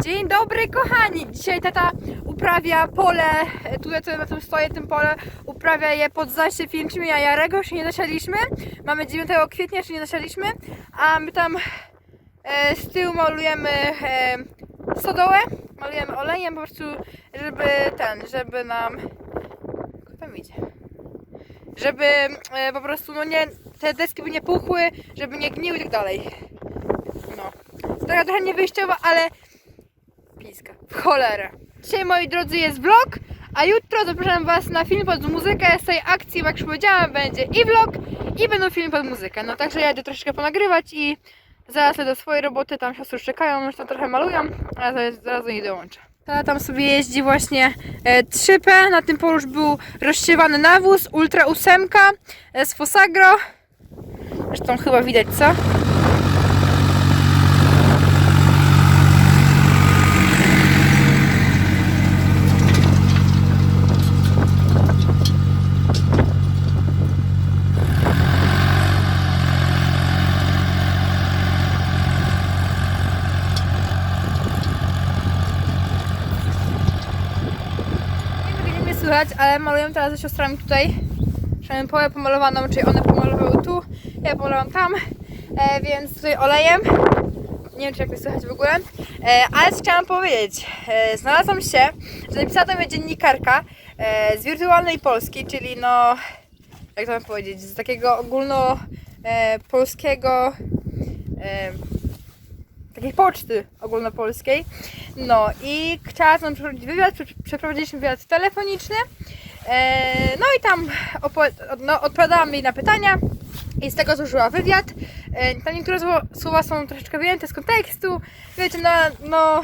Dzień dobry kochani! Dzisiaj tata uprawia pole, e, tutaj na tym stoję, tym pole, uprawia je pod zasie filmczymi, a Jarego jeszcze nie zasialiśmy. Mamy 9 kwietnia, jeszcze nie zasialiśmy, a my tam e, z tyłu malujemy e, stodołę, malujemy olejem po prostu, żeby ten, żeby nam... Tam idzie? Żeby e, po prostu, no nie, te deski by nie puchły, żeby nie gniły i tak dalej. No. Taka trochę niewyjściowa, ale cholerę. Dzisiaj, moi drodzy, jest vlog, a jutro zapraszam Was na film pod muzykę. Z tej akcji, jak już powiedziałam, będzie i vlog, i będą filmy pod muzykę. No także ja idę troszeczkę ponagrywać i zaraz do swojej roboty. Tam siostry czekają, już tam trochę malują, a zaraz, zaraz do nich dołączę. Tata tam sobie jeździ właśnie e, 3P. Na tym polu już był rozsiewany nawóz Ultra 8 e, z Fosagro. Zresztą chyba widać, co? Nie wiem, jak mnie ale maluję teraz ze siostrami tutaj. Mamy połę pomalowaną, czyli one pomalowały tu, ja pomalowałam tam, e, więc tutaj olejem. Nie wiem, czy jak mnie słychać w ogóle. E, ale chciałam powiedzieć, e, znalazłam się, że napisała do mnie dziennikarka e, z wirtualnej Polski, czyli no, jak to mam powiedzieć, z takiego ogólno e, polskiego e, takiej poczty ogólnopolskiej. No i chciała z nami przeprowadzić wywiad, prze- przeprowadziliśmy wywiad telefoniczny. E, no i tam no, odpowiadałam jej na pytania i z tego złożyła wywiad. E, tam niektóre słowa są troszeczkę wyjęte z kontekstu. Wiecie, no, no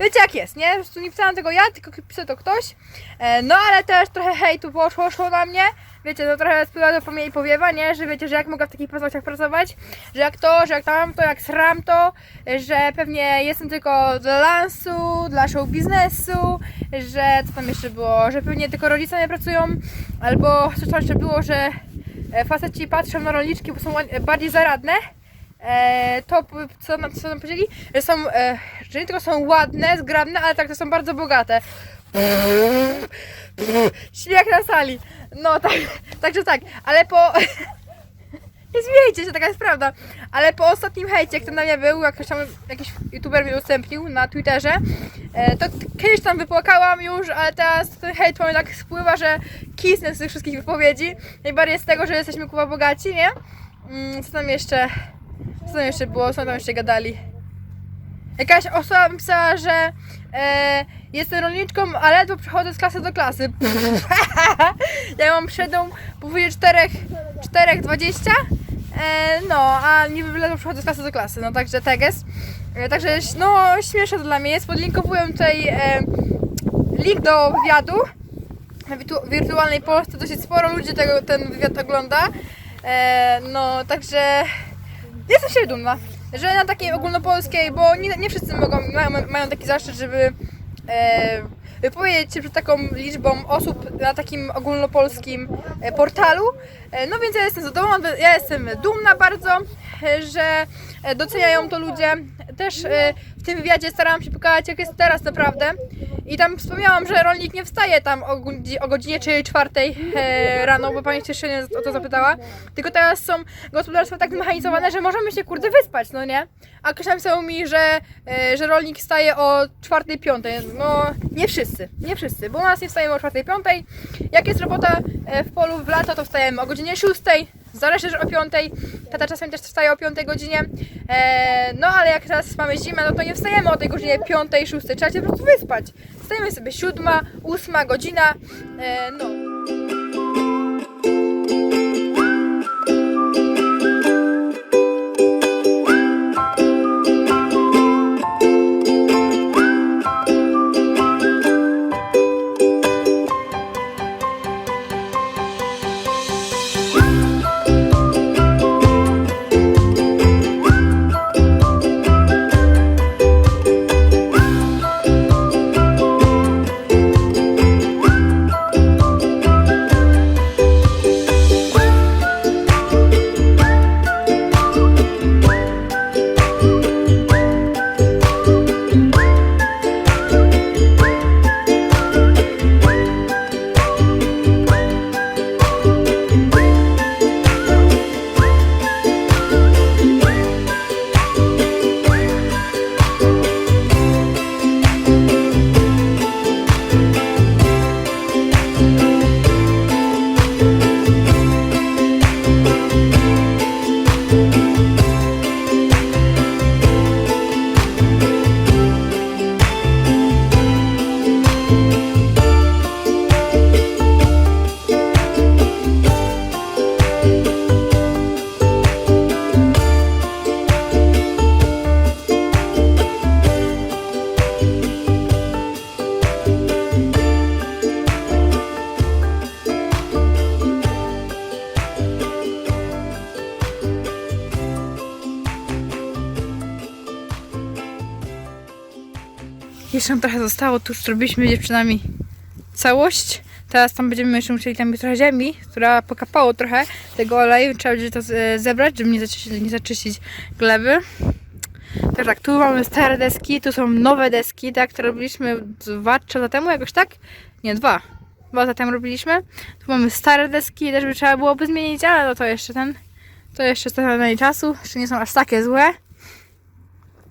wiecie jak jest, nie? Po prostu nie pisałam tego ja, tylko pisał to ktoś. E, no ale też trochę hejtu poszło, szło na mnie. Wiecie, to trochę spływa do pomniej powiewa, nie? Że wiecie, że jak mogę w takich paznokciach pracować, że jak to, że jak tam to, jak sram to, że pewnie jestem tylko dla lansu, dla show biznesu, że co tam jeszcze było, że pewnie tylko rodzice nie pracują, albo coś tam jeszcze było, że e, faceci patrzą na rolniczki, bo są bardziej zaradne. E, to co nam, co nam powiedzieli, że są, e, że nie tylko są ładne, zgrabne, ale tak to są bardzo bogate. Śmiech na sali. No tak, także tak, ale po. Nie zmiejcie się, taka jest prawda. Ale po ostatnim hejcie, który na mnie był, jak tam jakiś youtuber mi udostępnił na Twitterze, e, to kiedyś tam wypłakałam już, ale teraz ten hejt po mnie tak spływa, że kisnę z tych wszystkich wypowiedzi. Najbardziej z tego, że jesteśmy kuwa bogaci, nie? Mm, co tam jeszcze? Co tam jeszcze było? Co tam jeszcze gadali? Jakaś osoba mi pisała, że e, jestem rolniczką, a ledwo przechodzę z klasy do klasy. ja mam średnią powyżej 4, 4 20, e, no, a nie ledwo przechodzę z klasy do klasy, no także teges. E, także no śmieszne to dla mnie jest, podlinkowuję tutaj e, link do wywiadu na wirtu- wirtualnej Polsce, dosyć sporo ludzi tego, ten wywiad ogląda, e, no także Jestem się dumna, że na takiej ogólnopolskiej, bo nie, nie wszyscy mogą, mają, mają taki zaszczyt, żeby e, wypowiedzieć się przed taką liczbą osób na takim ogólnopolskim e, portalu. E, no więc ja jestem zadowolona, ja jestem dumna bardzo, e, że doceniają to ludzie. Też e, w tym wywiadzie starałam się pokazać, jak jest teraz naprawdę. I tam wspomniałam, że rolnik nie wstaje tam o, o godzinie 3 czwartej e, rano, bo pani jeszcze nie o to zapytała. Tylko teraz są gospodarstwa tak zmechanizowane, że możemy się kurde wyspać, no nie? A ktoś napisał mi, że, e, że rolnik wstaje o 4-5. No nie wszyscy, nie wszyscy, bo u nas nie wstajemy o 4-5. Jak jest robota e, w polu w lato, to wstajemy o godzinie 6. Zależy, że o 5. Tata czasem też wstaje o 5 godzinie. E, no ale jak teraz mamy zimę, no to nie wstajemy o tej godzinie 5, 6. Trzeba się po prostu wyspać. Wstajemy sobie 7, 8 godzina. E, no. Jeszcze trochę zostało, tu już zrobiliśmy dziewczynami całość. Teraz tam będziemy jeszcze musieli tam trochę ziemi, która pokapało trochę tego oleju. Trzeba będzie to z- zebrać, żeby nie zaczyścić, nie zaczyścić gleby. Także tak, tu mamy stare deski, tu są nowe deski, tak, które robiliśmy dwa, trzy lata temu, jakoś tak? Nie, dwa. Dwa lata temu robiliśmy. Tu mamy stare deski, też by trzeba byłoby zmienić, ale no to jeszcze ten, to jeszcze trochę czasu, jeszcze nie są aż takie złe.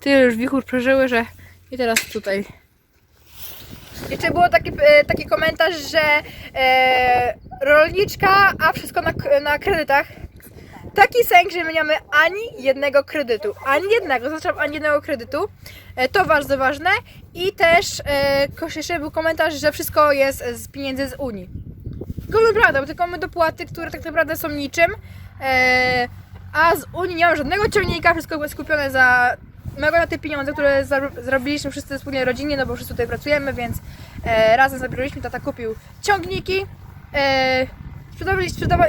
Tyle już wichur przeżyły, że i teraz tutaj. Jeszcze było taki, e, taki komentarz, że e, rolniczka, a wszystko na, na kredytach. Taki sęk, że my nie mamy ani jednego kredytu. Ani jednego, zaznaczam ani jednego kredytu. E, to bardzo ważne. I też e, jeszcze był komentarz, że wszystko jest z pieniędzy z Unii. Tylko naprawdę, bo tylko mamy dopłaty, które tak naprawdę są niczym. E, a z Unii nie ma żadnego ciągnika, wszystko jest kupione za mego na te pieniądze, które zrobiliśmy wszyscy wspólnie rodzinnie, no bo wszyscy tutaj pracujemy, więc e, razem zabieraliśmy, tata kupił ciągniki. E,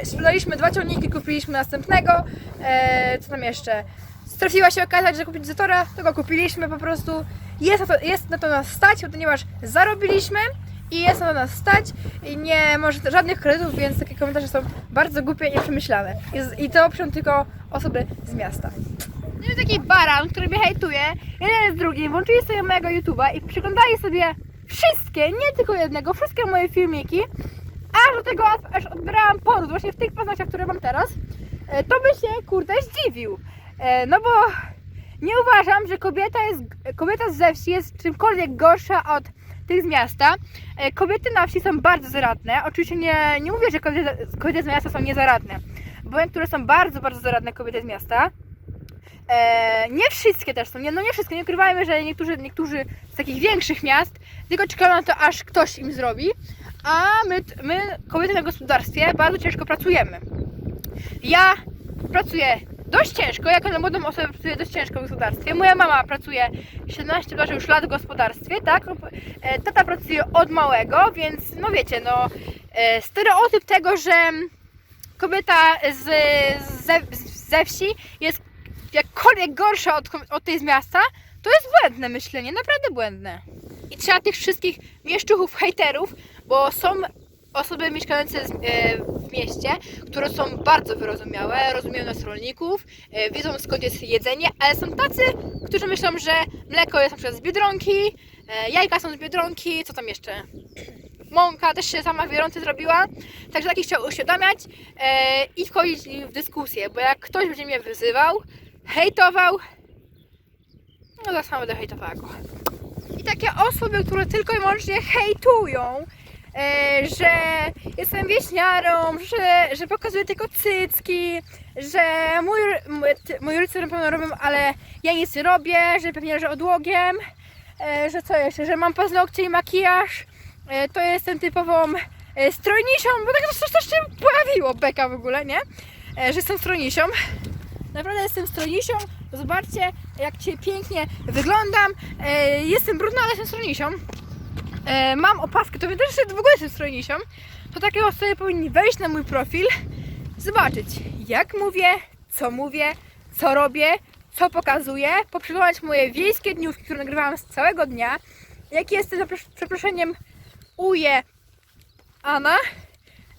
sprzedaliśmy dwa ciągniki, kupiliśmy następnego. E, co tam jeszcze? Trafiła się okazać, że kupić Zetora, to go kupiliśmy po prostu. Jest na to, jest na to nas stać, ponieważ zarobiliśmy i jest na to nas stać i nie może żadnych kredytów, więc takie komentarze są bardzo głupie i nieprzemyślane. I, I to piszą tylko osoby z miasta. No jest taki baran, który mnie hejtuje, jeden z drugim, włączyli sobie mojego YouTube'a i przyglądali sobie wszystkie, nie tylko jednego, wszystkie moje filmiki, aż do tego, aż- odbierałam poród właśnie w tych paznokciach, które mam teraz, e, to by się, kurde, zdziwił. E, No bo nie uważam, że kobieta, jest, kobieta z wsi jest czymkolwiek gorsza od tych z miasta. E, Kobiety na wsi są bardzo zaradne. Oczywiście nie, nie mówię, że kobiety, kobiety z miasta są niezaradne, bo niektóre są bardzo, bardzo zaradne kobiety z miasta. E, nie wszystkie też są, nie, no nie wszystkie, nie ukrywajmy, że niektórzy, niektórzy z takich większych miast tylko czekają na to, aż ktoś im zrobi, a my, my kobiety na gospodarstwie bardzo ciężko pracujemy. Ja pracuję dość ciężko, jako na młodą osobę pracuję dość ciężko w gospodarstwie. Moja mama pracuje 17 może już lat w gospodarstwie, tak? E, Tata pracuje od małego, więc no wiecie, no e, stereotyp tego, że kobieta z, ze, ze wsi jest jakkolwiek gorsza od, od tej z miasta, to jest błędne myślenie, naprawdę błędne. I trzeba tych wszystkich mieszczuchów, hejterów, bo są osoby mieszkające e, w mieście, które są bardzo wyrozumiałe, rozumieją nas rolników, e, wiedzą skąd jest jedzenie, ale są tacy, którzy myślą, że mleko jest na przykład z Biedronki, e, jajka są z Biedronki, co tam jeszcze? Mąka też się sama biorący zrobiła, także takich trzeba uświadamiać i wchodzić w dyskusję, bo jak ktoś będzie mnie wyzywał, hejtował, no to samo będę hejtowała. I takie osoby, które tylko i wyłącznie hejtują, e, że jestem wieśniarą, że, że pokazuję tylko cycki, że mój, mój, moi rodzice na pewno robią, ale ja nic nie robię, że pewnie leżę odłogiem, e, że co jeszcze, że mam paznokcie i makijaż, e, to jestem typową e, strojnisią, bo tak to też się pojawiło, beka w ogóle, nie? Że jestem strojnisią. Naprawdę jestem strojnisią. Zobaczcie, jak cię pięknie wyglądam. E, jestem brudna, ale jestem strojnisią. E, mam opaskę, to też w ogóle jestem strojnisią. To takie osoby powinni wejść na mój profil, zobaczyć jak mówię, co mówię, co robię, co pokazuję, poprzeglądać moje wiejskie dniówki, które nagrywałam z całego dnia, jak jestem za przepros- przeproszeniem uje Ana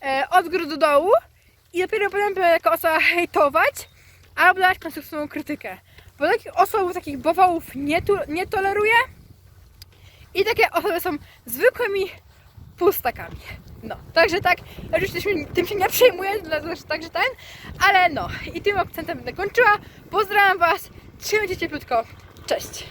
e, od góry do dołu i dopiero potem jako osoba hejtować albo dawać konstruktywną krytykę. Bo takich osób, takich bawałów nie, tu, nie toleruję i takie osoby są zwykłymi pustakami. No, także tak, oczywiście tym, się nie przejmuję, także ten, ale no, i tym akcentem będę kończyła. Pozdrawiam Was, trzymajcie się cieplutko, cześć!